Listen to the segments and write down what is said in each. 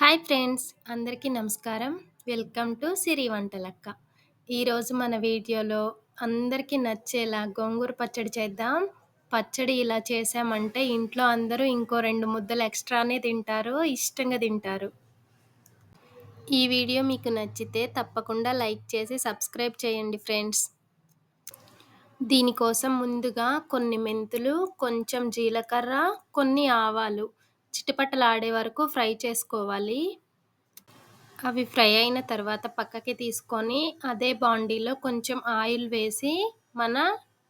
Hi friends అందరికీ నమస్కారం. Welcome to Siri Vantalakka. ఈరోజు మన వీడియోలో అందరికీ నచ్చేలా గోంగూర పచ్చడి చేద్దాం. పచ్చడి ఇలా చేసామంటే ఇంట్లో అందరూ ఇంకో రెండు ముద్దలు ఎక్స్ట్రానే తింటారు ఇష్టంగా తింటారు. ఈ వీడియో మీకు నచ్చితే తప్పకుండా లైక్ చేసి సబ్స్క్రైబ్ చేయండి ఫ్రెండ్స్. దీనికోసం ముందుగా కొన్ని మెంతులు కొంచెం జీలకర్ర కొన్ని ఆవాలు. చిటిపట్టలాడే వరకు ఫ్రై చేసుకోవాలి. అవి ఫ్రై అయిన తర్వాత పక్కకి తీసుకొని అదే బాండీలో కొంచెం ఆయిల్ వేసి మన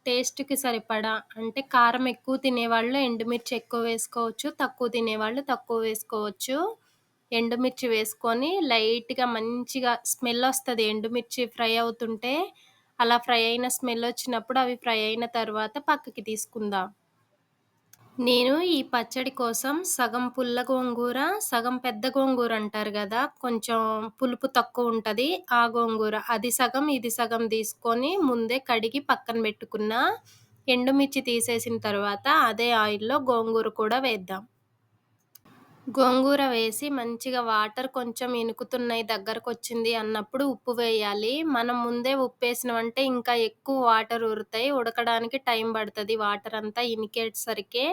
టేస్ట్కి సరిపడా అంటే కారం ఎక్కువ తినేవాళ్ళు ఎండుమిర్చి ఎక్కువ వేసుకోవచ్చు తక్కువ తినేవాళ్ళు తక్కువ వేసుకోవచ్చు. ఎండుమిర్చి వేసుకొని లైట్గా మంచిగా స్మెల్ వస్తుంది ఎండుమిర్చి ఫ్రై అవుతుంటే. అలా ఫ్రై అయిన స్మెల్ వచ్చినప్పుడు అవి ఫ్రై అయిన తర్వాత పక్కకి తీసుకుందాం. నేను ఈ పచ్చడి కోసం సగం పుల్ల గోంగూర, సగం పెద్ద గోంగూర అంటారు కదా కొంచెం పులుపు తక్కువ ఉంటుంది ఆ గోంగూర అది సగం, ఇది సగం తీసుకొని ముందే కడిగి పక్కన పెట్టుకున్న ఎండుమిర్చి తీసేసిన తర్వాత అదే ఆయిల్‌లో గోంగూర కూడా వేద్దాం. గోంగూర వేసి మంచిగా వాటర్ కొంచెం ఇనుకుతున్నాయి దగ్గరకు వచ్చింది అన్నప్పుడు ఉప్పు వేయాలి. మనం ముందే ఉప్పేసినామంటే ఇంకా ఎక్కువ వాటర్ ఉరుతాయి ఉడకడానికి టైం పడుతుంది వాటర్ అంతా ఇనికేసరికే.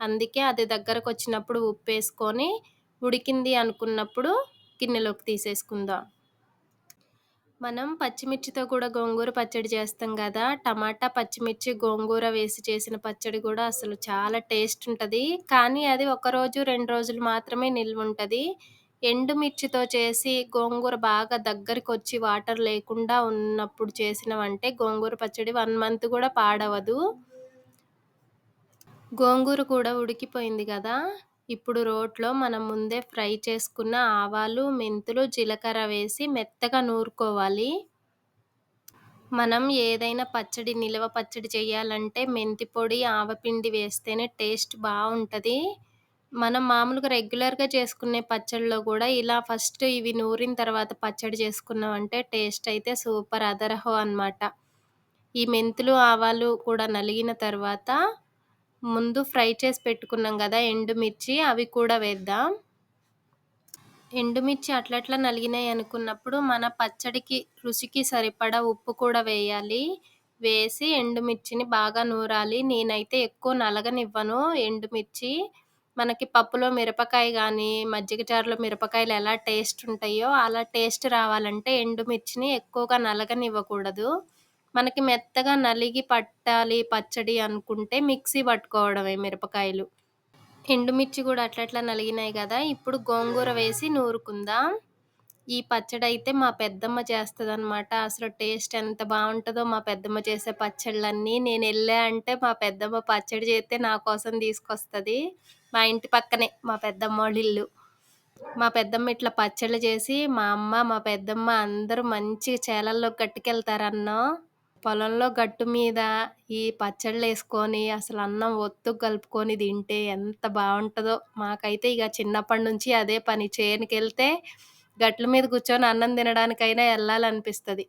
అందుకే అది దగ్గరకు వచ్చినప్పుడు ఉప్పు వేసుకొని ఉడికింది అనుకున్నప్పుడు గిన్నెలోకి తీసేసుకుందాం. మనం పచ్చిమిర్చితో కూడా గోంగూర పచ్చడి చేస్తాం కదా! టమాటా, పచ్చిమిర్చి, గోంగూర వేసి చేసిన పచ్చడి కూడా అసలు చాలా టేస్ట్ ఉంటుంది కానీ అది ఒకరోజు, రెండు రోజులు మాత్రమే నిల్వ ఉంటుంది ఎండుమిర్చితో చేసి గోంగూర బాగా దగ్గరికొచ్చి వాటర్ లేకుండా ఉన్నప్పుడు చేసినవంటే గోంగూర పచ్చడి వన్ మంత్ కూడా పాడవదు. గోంగూర కూడా ఉడికిపోయింది కదా! ఇప్పుడు రోట్లో మనం ముందే ఫ్రై చేసుకున్న ఆవాలు, మెంతులు, జీలకర్ర వేసి మెత్తగా నూరుకోవాలి. మనం ఏదైనా పచ్చడి నిలవ పచ్చడి చేయాలంటే మెంతి పొడి, ఆవపిండి వేస్తేనే టేస్ట్ బాగుంటుంది మనం మామూలుగా రెగ్యులర్‌గా చేసుకునే పచ్చడిలో కూడా ఇలా ఫస్ట్ ఇవి నూరిన తర్వాత పచ్చడి చేసుకున్నామంటే టేస్ట్ అయితే సూపర్ అదరహో అనమాట. ఈ మెంతులు, ఆవాలు కూడా నలిగిన తర్వాత ముందు ఫ్రై చేసి పెట్టుకున్నాం కదా ఎండుమిర్చి అవి కూడా వేద్దాం. ఎండుమిర్చి అట్లట్లా నలిగినాయి అనుకున్నప్పుడు మన పచ్చడికి రుచికి సరిపడా ఉప్పు కూడా వేయాలి. వేసి ఎండుమిర్చిని బాగా నూరాలి. నేనైతే ఎక్కువ నలగనివ్వను ఎండుమిర్చి. మనకి పప్పులో మిరపకాయ కానీ మజ్జిగ చారులో మిరపకాయలు ఎలా టేస్ట్ ఉంటాయో అలా టేస్ట్ రావాలంటే ఎండుమిర్చిని ఎక్కువగా నలగనివ్వకూడదు. మనకి మెత్తగా నలిగి పట్టాలి పచ్చడి అనుకుంటే మిక్సీ పట్టుకోవడమే మిరపకాయలు. ఎండుమిర్చి కూడా అట్లట్లా నలిగినాయి కదా! ఇప్పుడు గోంగూర వేసి నూరుకుందాం. ఈ పచ్చడి అయితే మా పెద్దమ్మ చేస్తదనమాట. అసలు టేస్ట్ ఎంత బాగుంటుందో మా పెద్దమ్మ చేసే పచ్చళ్ళన్నీ. నేను వెళ్ళా అంటే మా పెద్దమ్మ పచ్చడి చేస్తే నా కోసం తీసుకొస్తుంది మా ఇంటి పక్కనే మా పెద్దమ్మోళ్ళ ఇల్లు. మా పెద్దమ్మ ఇట్లా పచ్చళ్ళు చేసి మా అమ్మ, మా పెద్దమ్మ అందరూ మంచి చేలల్లో కట్టుకెళ్తారన్నో పొలంలో గట్టు మీద ఈ పచ్చళ్ళు వేసుకొని అసలు అన్నం ఒత్తు కలుపుకొని తింటే ఎంత బాగుంటుందో మాకైతే ఇక చిన్నప్పటి నుంచి అదే పని. చేనుకెళ్తే గట్ల మీద కూర్చొని అన్నం తినడానికైనా వెళ్ళాలనిపిస్తుంది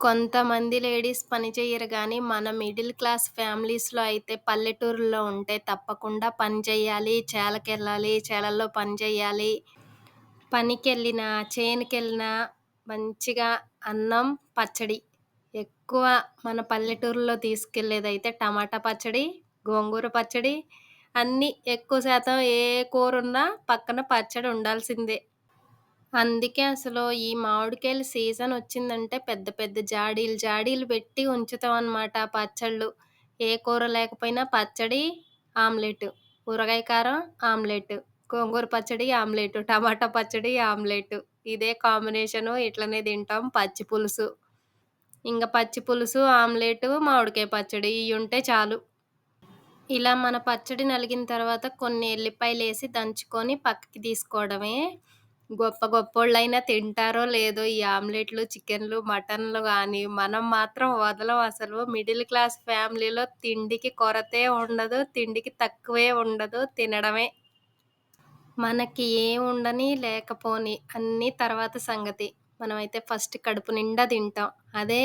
కొంతమంది లేడీస్ పని చేయరు కానీ మన మిడిల్ క్లాస్ ఫ్యామిలీస్‌లో అయితే పల్లెటూరులో ఉంటే తప్పకుండా పని చేయాలి చేలకెళ్ళాలి, చేలల్లో పని చేయాలి పనికి వెళ్ళినా చేనుకెళ్ళినా మంచిగా అన్నం, పచ్చడి. ఎక్కువ మన పల్లెటూరులో తీసుకెళ్ళేదైతే టమాటా పచ్చడి, గోంగూర పచ్చడి. అన్నీ ఎక్కువ శాతం ఏ కూరున్నా పక్కన పచ్చడి ఉండాల్సిందే. అందుకే అసలు ఈ మామిడికాయల సీజన్ వచ్చిందంటే పెద్ద పెద్ద జాడీలు జాడీలు పెట్టి ఉంచుతాం అన్నమాట పచ్చళ్ళు. ఏ కూర లేకపోయినా పచ్చడి, ఆమ్లెట్. ఊరగాయ కారం, ఆమ్లెట్. గోంగూర పచ్చడి, ఆమ్లెట్. టమాటా పచ్చడి, ఆమ్లెట్. ఇదే కాంబినేషను ఇట్లనే తింటాం. పచ్చి పులుసు. ఇంకా పచ్చి పులుసు, ఆమ్లెట్, మామిడికాయ పచ్చడి ఇవి ఉంటే చాలు. ఇలా మన పచ్చడి నలిగిన తర్వాత కొన్ని ఎల్లిపాయలు వేసి దంచుకొని పక్కకి తీసుకోవడమే. గొప్ప గొప్పోళ్ళైనా తింటారో లేదో ఈ ఆమ్లెట్‌లు, చికెన్‌లు, మటన్‌లు కానీ మనం మాత్రం వదలం అసలు. మిడిల్ క్లాస్ ఫ్యామిలీలో తిండికి కొరతే ఉండదు. తిండికి తక్కువే ఉండదు. తినడమే. మనకి ఏం ఉండని, లేకపోని అన్నీ తర్వాత సంగతి. మనమైతే ఫస్ట్ కడుపు నిండా తింటాం. అదే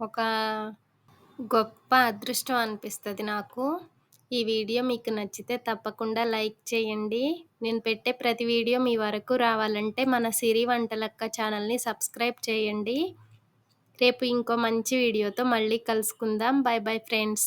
ఒక గొప్ప అదృష్టం అనిపిస్తుంది నాకు. ఈ వీడియో మీకు నచ్చితే తప్పకుండా లైక్ చేయండి నేను పెట్టే ప్రతి వీడియో మీ వరకు రావాలంటే మన సిరి వంటలక్క ఛానల్ని సబ్స్క్రైబ్ చేయండి రేపు ఇంకో మంచి వీడియోతో మళ్ళీ కలుసుకుందాం బాయ్ బాయ్ ఫ్రెండ్స్